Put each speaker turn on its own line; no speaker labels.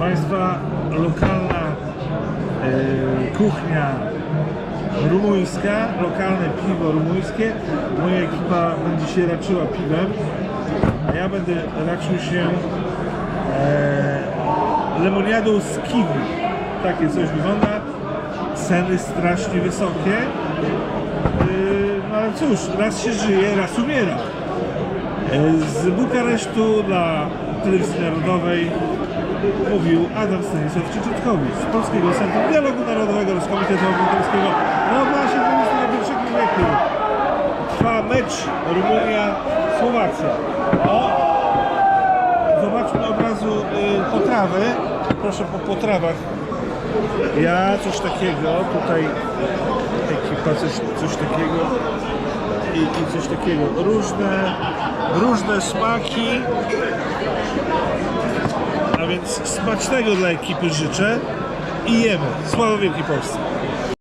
Państwa, lokalna e, kuchnia rumuńska, lokalne piwo rumuńskie. Moja ekipa będzie się raczyła piwem, a ja będę raczył się e, lemoniadą z kiwi. Takie coś wygląda. Ceny strasznie wysokie. Yy, No ale cóż, raz się żyje, raz umiera. Z Bukaresztu dla Telewizji Narodowej mówił Adam Stanisław Czyczytkowicz z Polskiego Centrum Dialogu Narodowego z Komitetu Obywatelskiego. No właśnie w XXI wieku trwa mecz Rumunia-Słowacja. O! Zobaczmy od razu y, potrawy. Proszę po potrawach. Ja coś takiego, tutaj ekipa coś, coś takiego i, i coś takiego. Różne, różne smaki. A więc smacznego dla ekipy życzę i jemy. Sława Wielkiej Polsce.